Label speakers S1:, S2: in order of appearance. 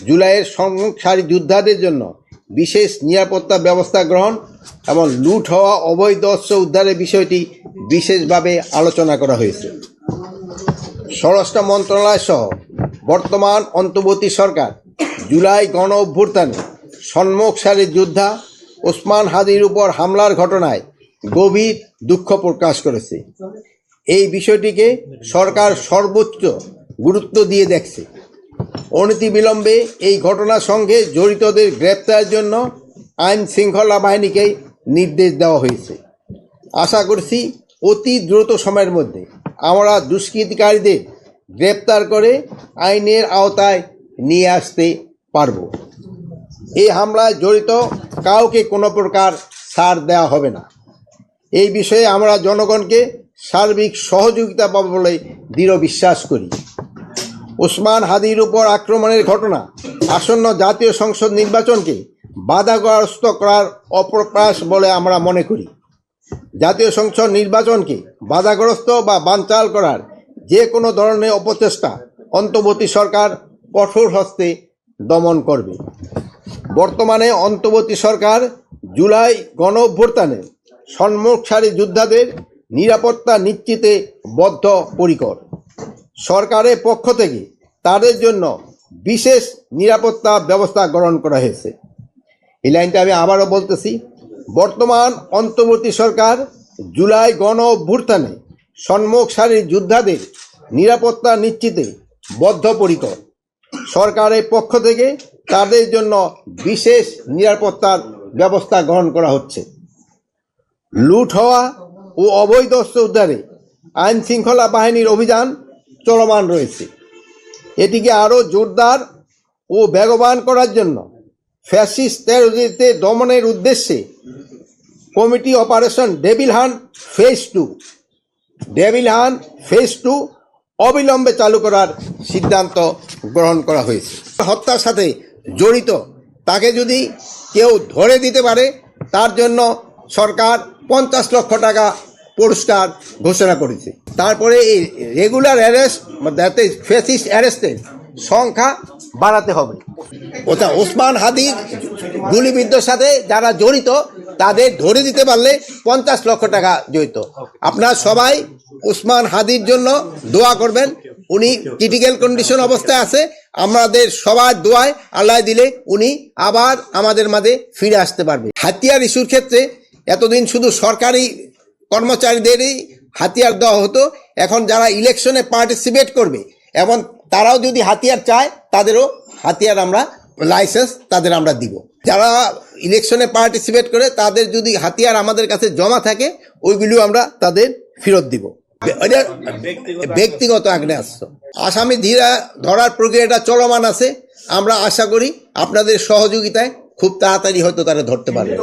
S1: জুলাইয়ের সম্মুখ সারি যোদ্ধাদের জন্য বিশেষ নিরাপত্তা ব্যবস্থা গ্রহণ এবং লুট হওয়া অবৈধ অস্ত্র উদ্ধারের বিষয়টি বিশেষভাবে আলোচনা করা হয়েছে। স্বরাষ্ট্র মন্ত্রণালয় সহ বর্তমান অন্তর্বর্তী সরকার জুলাই গণ অভ্যুত্থানে সম্মুখ সারির যোদ্ধা ওসমান হাদির উপর হামলার ঘটনায় গভীর দুঃখ প্রকাশ করেছে। এই বিষয়টিকে সরকার সর্বোচ্চ গুরুত্ব দিয়ে দেখছে। অনতি বিলম্বে এই ঘটনার সঙ্গে জড়িতদের গ্রেপ্তারের জন্য আইন শৃঙ্খলা বাহিনীকে নির্দেশ দেওয়া হয়েছে। আশা করছি অতি দ্রুত সময়ের মধ্যে আমরা দুষ্কৃতিকারীদের গ্রেপ্তার করে আইনের আওতায় নিয়ে আসতে পারব। এই হামলায় জড়িত কাউকে কোনো প্রকার ছাড় দেওয়া হবে না। এই বিষয়ে আমরা জনগণকে সার্বিক সহযোগিতা পাবো বলে দৃঢ় বিশ্বাস করি। ওসমান হাদির উপর আক্রমণের ঘটনা। আসন্ন জাতীয় সংসদ নির্বাচনকে বাধাগ্রস্ত করার অপ্রকাশ বলে আমরা মনে করি। জাতীয় সংসদ নির্বাচনকে বাধাগ্রস্ত বা বানচাল করার যে কোনো ধরনের অপচেষ্টা অন্তর্বর্তী সরকার কঠোর হস্তে দমন করবে। বর্তমানে অন্তর্বর্তী সরকার জুলাই গণ অভ্যুত্থানে সম্মুখ সারি যোদ্ধাদের নিরাপত্তা নিশ্চিতে বদ্ধ পরিকর সরকারের পক্ষ থেকে তাদের জন্য বিশেষ নিরাপত্তা ব্যবস্থা গ্রহণ করা হয়েছে। এই লাইনটা আমি আবারও বলতেছি, বর্তমান অন্তর্বর্তী সরকার জুলাই গণ অভ্যুত্থানে সম্মুখ সারির যোদ্ধাদের নিরাপত্তা নিশ্চিতে বদ্ধপরিকর। সরকারের পক্ষ থেকে তাদের জন্য বিশেষ নিরাপত্তার ব্যবস্থা গ্রহণ করা হচ্ছে। লুট হওয়া ও অবৈধ অস্ত্র উদ্ধারে আইন শৃঙ্খলা বাহিনীর অভিযান চলমান রয়েছে। এটিকে আরও জোরদার ও বেগবান করার জন্য ফ্যাসিস্ট টেরোরিস্টদের দমনের উদ্দেশ্যে committee operation devil hunt phase two, devil hunt phase two অবিলম্বে চালু করার সিদ্ধান্ত গ্রহণ করা হয়েছে। হত্যার সাথে জড়িত, তাকে যদি কেউ ধরে দিতে পারে, তার জন্য সরকার পঞ্চাশ লক্ষ টাকা পুরস্কার ঘোষণা করেছে। তারপরে এই রেগুলার অ্যারেস্ট যাতে ফেসিস্ট অ্যারেস্টের সংখ্যা বাড়াতে হবে। ওটা ওসমান হাদি গুলিবিদ্ধর সাথে যারা জড়িত, তাদের ধরে দিতে পারলে পঞ্চাশ লক্ষ টাকা জড়িত। আপনারা সবাই ওসমান হাদির জন্য দোয়া করবেন। উনি ক্রিটিক্যাল কন্ডিশন অবস্থায় আছে। আমাদের সবার দোয়ায় আল্লাহ দিলে উনি আবার আমাদের মাঝে ফিরে আসতে পারবে। হাতিয়ার ইস্যুর ক্ষেত্রে এতদিন শুধু সরকারি কর্মচারীদেরই হাতিয়ার দেওয়া হতো। এখন যারা ইলেকশনে পার্টিসিপেট করবে এবং তারাও যদি হাতিয়ার চায় তাদেরও হাতিয়ার আমরা লাইসেন্স তাদের আমরা দিব। যারা ইলেকশনে পার্টিসিপেট করে তাদের যদি হাতিয়ার আমাদের কাছে জমা থাকে ওইগুলো আমরা তাদের ফেরত দিব। ব্যক্তিগত আগ্নেয়াস্ত্র। আসামি ধীরা ধরার প্রক্রিয়াটা চলমান আছে। আমরা আশা করি আপনাদের সহযোগিতায় খুব তাড়াতাড়ি হয়তো তারা ধরতে পারবে।